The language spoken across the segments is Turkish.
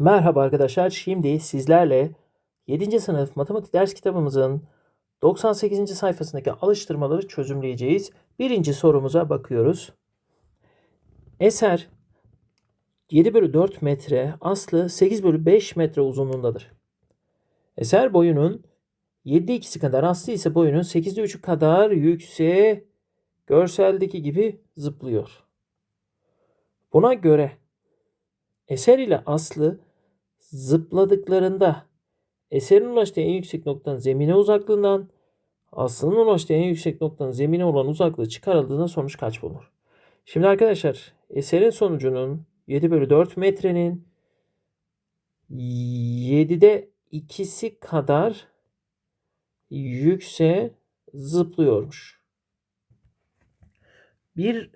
Merhaba arkadaşlar. Şimdi sizlerle 7. sınıf matematik ders kitabımızın 98. sayfasındaki alıştırmaları çözümleyeceğiz. Birinci sorumuza bakıyoruz. Eser 7 bölü 4 metre, Aslı 8 bölü 5 metre uzunluğundadır. Eser boyunun 7 ikisi kadar, Aslı ise boyunun 8'de 3'ü kadar yükseğe görseldeki gibi zıplıyor. Buna göre Eser ile Aslı zıpladıklarında eserin ulaştığı en yüksek noktanın zemine uzaklığından Aslı'nın ulaştığı en yüksek noktanın zemine olan uzaklığı çıkarıldığında sonuç kaç bulunur? Şimdi arkadaşlar eserin sonucunun 7 bölü 4 metrenin 7'de ikisi kadar yükseğe zıplıyormuş. Bir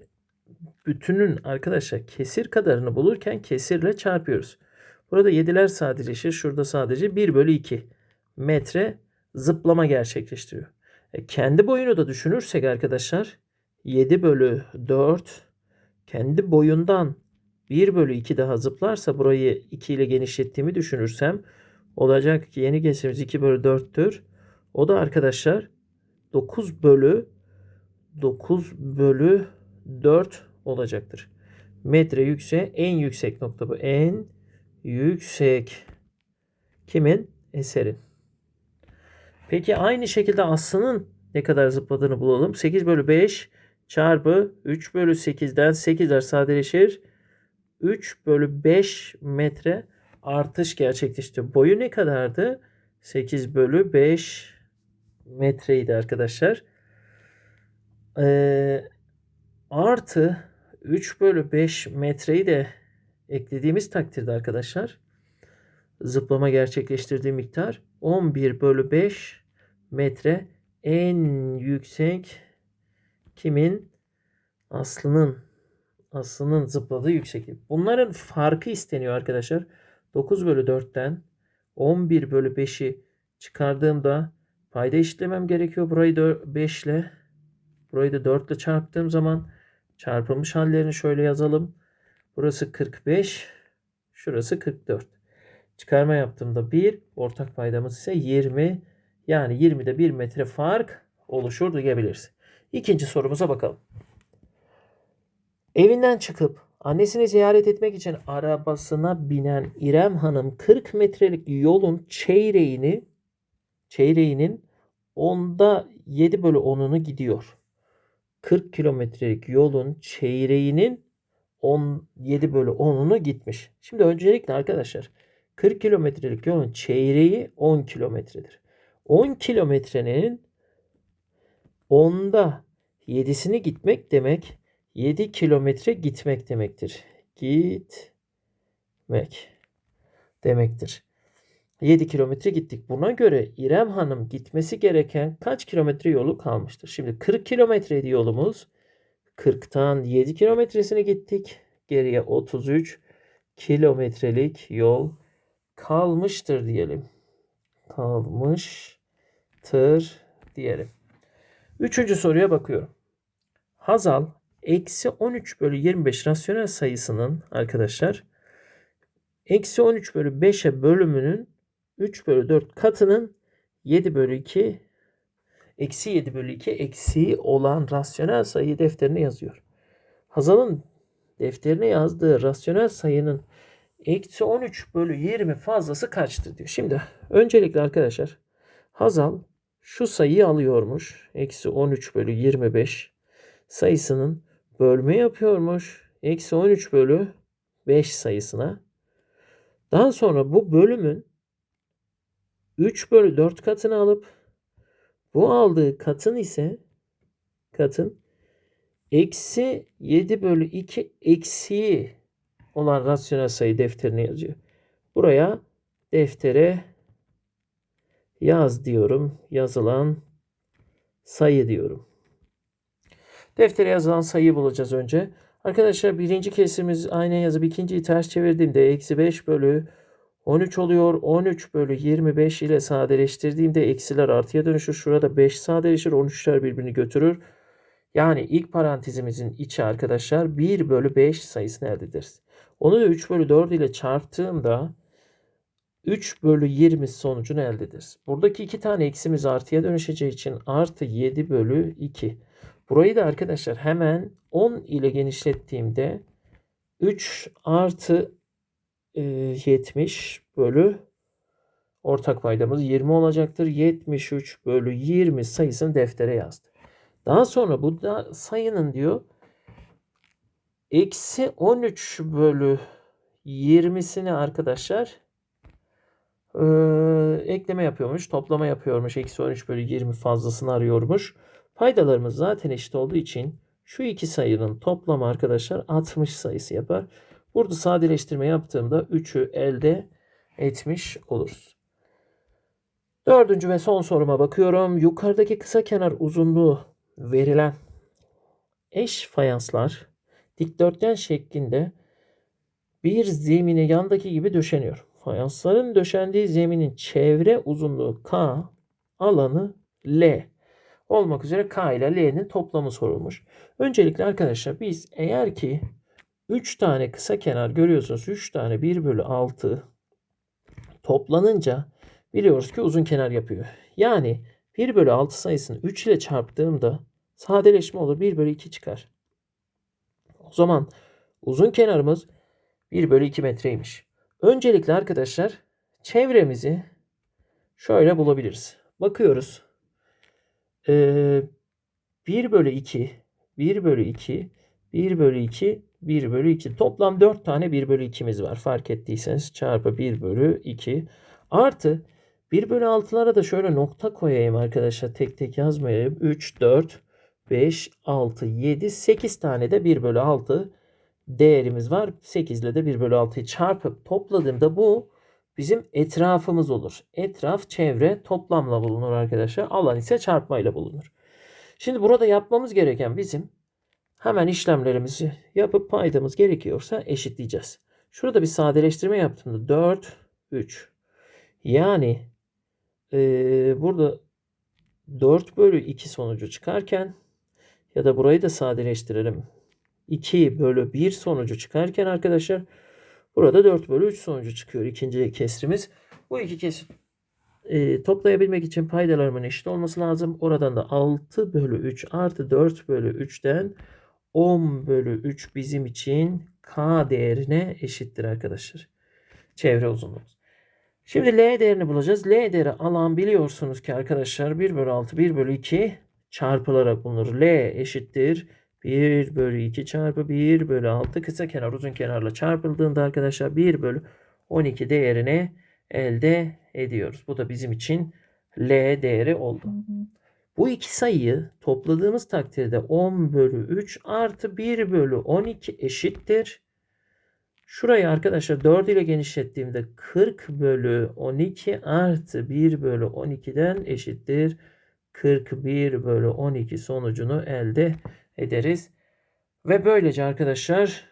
bütünün arkadaşlar kesir kadarını bulurken kesirle çarpıyoruz. Burada 7'ler sadeleşir. Şurada sadece 1 bölü 2 metre zıplama gerçekleştiriyor. E, kendi boyunu da düşünürsek arkadaşlar 7 bölü 4 kendi boyundan 1 bölü 2 daha zıplarsa burayı 2 ile genişlettiğimi düşünürsem olacak ki yeni kesirimiz 2 bölü 4'tür. O da arkadaşlar 9 bölü 9 bölü 4 olacaktır. Metre yükseğe en yüksek nokta bu. En yüksek. Kimin? Eserin. Peki aynı şekilde Aslı'nın ne kadar zıpladığını bulalım. 8 bölü 5 çarpı 3 bölü 8'den 8'ler sadeleşir. 3 bölü 5 metre artış gerçekleşti. Boyu ne kadardı? 8 bölü 5 metreydi arkadaşlar. Ee, artı 3 bölü 5 metreyi de eklediğimiz takdirde arkadaşlar zıplama gerçekleştirdiği miktar 11 bölü 5 metre en yüksek kimin? Aslı'nın Aslı'nın zıpladığı yükseklik. Bunların farkı isteniyor arkadaşlar. 9 bölü 4'ten 11 bölü 5'i çıkardığımda payda eşitlemem gerekiyor. Burayı 5 ile burayı da 4 ile çarptığım zaman çarpılmış hallerini şöyle yazalım. Burası 45. Şurası 44. Çıkarma yaptığımda 1. Ortak paydamız ise 20. Yani 20'de 1 metre fark oluşur diyebiliriz. İkinci sorumuza bakalım. Evinden çıkıp annesini ziyaret etmek için arabasına binen İrem Hanım 40 metrelik yolun çeyreğini çeyreğinin onda 7 bölü 10'unu gidiyor. 40 kilometrelik yolun çeyreğinin 17 bölü 10'unu gitmiş. Şimdi öncelikle arkadaşlar 40 kilometrelik yolun çeyreği 10 kilometredir. 10 kilometrenin onda 7'sini gitmek demek 7 kilometre gitmek demektir. Gitmek demektir. 7 kilometre gittik. Buna göre İrem Hanım gitmesi gereken kaç kilometre yolu kalmıştır? Şimdi 40 kilometreydi yolumuz. 40'tan 7 kilometresine gittik. Geriye 33 kilometrelik yol kalmıştır diyelim. Kalmıştır diyelim. Üçüncü soruya bakıyorum. Hazal eksi 13 bölü 25 rasyonel sayısının arkadaşlar eksi 13 bölü 5'e bölümünün 3 bölü 4 katının 7 bölü 2 eksi 7 bölü 2 eksiği olan rasyonel sayı defterine yazıyor. Hazal'ın defterine yazdığı rasyonel sayının eksi 13 bölü 20 fazlası kaçtır diyor. Şimdi öncelikle arkadaşlar Hazal şu sayıyı alıyormuş. Eksi 13 bölü 25 sayısının bölme yapıyormuş. Eksi 13 bölü 5 sayısına. Daha sonra bu bölümün 3 bölü 4 katını alıp bu aldığı katın ise katın eksi 7 bölü 2 eksiği olan rasyonel sayı defterine yazıyor. Buraya deftere yaz diyorum. Yazılan sayı diyorum. Deftere yazılan sayıyı bulacağız önce. Arkadaşlar birinci kesimiz aynı yazıp ikinciyi ters çevirdiğimde eksi 5 bölü 13 oluyor. 13 bölü 25 ile sadeleştirdiğimde eksiler artıya dönüşür. Şurada 5 sadeleşir. 13'ler birbirini götürür. Yani ilk parantezimizin içi arkadaşlar 1 bölü 5 sayısını elde ederiz. Onu da 3 bölü 4 ile çarptığımda 3 bölü 20 sonucunu elde ederiz. Buradaki iki tane eksimiz artıya dönüşeceği için artı 7 bölü 2. Burayı da arkadaşlar hemen 10 ile genişlettiğimde 3 artı 70 bölü ortak paydamız 20 olacaktır. 73 bölü 20 sayısını deftere yazdı. Daha sonra bu da sayının diyor eksi 13 bölü 20'sini arkadaşlar e, ekleme yapıyormuş. Toplama yapıyormuş. Eksi 13 bölü 20 fazlasını arıyormuş. Paydalarımız zaten eşit olduğu için şu iki sayının toplamı arkadaşlar 60 sayısı yapar. Burada sadeleştirme yaptığımda 3'ü elde etmiş oluruz. Dördüncü ve son soruma bakıyorum. Yukarıdaki kısa kenar uzunluğu verilen eş fayanslar dikdörtgen şeklinde bir zemine yandaki gibi döşeniyor. Fayansların döşendiği zeminin çevre uzunluğu K, alanı L olmak üzere K ile L'nin toplamı sorulmuş. Öncelikle arkadaşlar biz eğer ki 3 tane kısa kenar görüyorsunuz 3 tane 1 bölü 6 toplanınca biliyoruz ki uzun kenar yapıyor. Yani 1 bölü 6 sayısını 3 ile çarptığımda sadeleşme olur 1 bölü 2 çıkar. O zaman uzun kenarımız 1 bölü 2 metreymiş. Öncelikle arkadaşlar çevremizi şöyle bulabiliriz. Bakıyoruz. Ee, 1 bölü 2, 1 bölü 2, 1 bölü 2, 1 bölü 2. Toplam 4 tane 1 bölü 2'miz var. Fark ettiyseniz çarpı 1 bölü 2. Artı 1 bölü 6'lara da şöyle nokta koyayım arkadaşlar. Tek tek yazmayayım. 3, 4, 5, 6, 7, 8 tane de 1 bölü 6 değerimiz var. 8 ile de 1 bölü 6'yı çarpıp topladığımda bu bizim etrafımız olur. Etraf çevre toplamla bulunur arkadaşlar. Alan ise çarpmayla bulunur. Şimdi burada yapmamız gereken bizim hemen işlemlerimizi yapıp paydamız gerekiyorsa eşitleyeceğiz. Şurada bir sadeleştirme yaptığımda 4, 3. Yani ee, burada 4 bölü 2 sonucu çıkarken ya da burayı da sadeleştirelim. 2 bölü 1 sonucu çıkarken arkadaşlar burada 4 bölü 3 sonucu çıkıyor ikinci kesrimiz. Bu iki kesir e, toplayabilmek için paydalarımın eşit olması lazım. Oradan da 6 bölü 3 artı 4 bölü 3'ten 10 bölü 3 bizim için K değerine eşittir arkadaşlar. Çevre uzunluğumuz. Şimdi L değerini bulacağız. L değeri alan biliyorsunuz ki arkadaşlar 1 bölü 6 1 bölü 2 çarpılarak bulunur. L eşittir 1 bölü 2 çarpı 1 bölü 6 kısa kenar uzun kenarla çarpıldığında arkadaşlar 1 bölü 12 değerini elde ediyoruz. Bu da bizim için L değeri oldu. Bu iki sayıyı topladığımız takdirde 10 bölü 3 artı 1 bölü 12 eşittir. Şurayı arkadaşlar 4 ile genişlettiğimde 40 bölü 12 artı 1 bölü 12'den eşittir. 41 bölü 12 sonucunu elde ederiz. Ve böylece arkadaşlar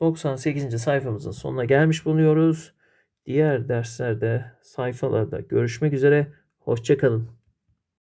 98. sayfamızın sonuna gelmiş bulunuyoruz. Diğer derslerde sayfalarda görüşmek üzere. Hoşçakalın.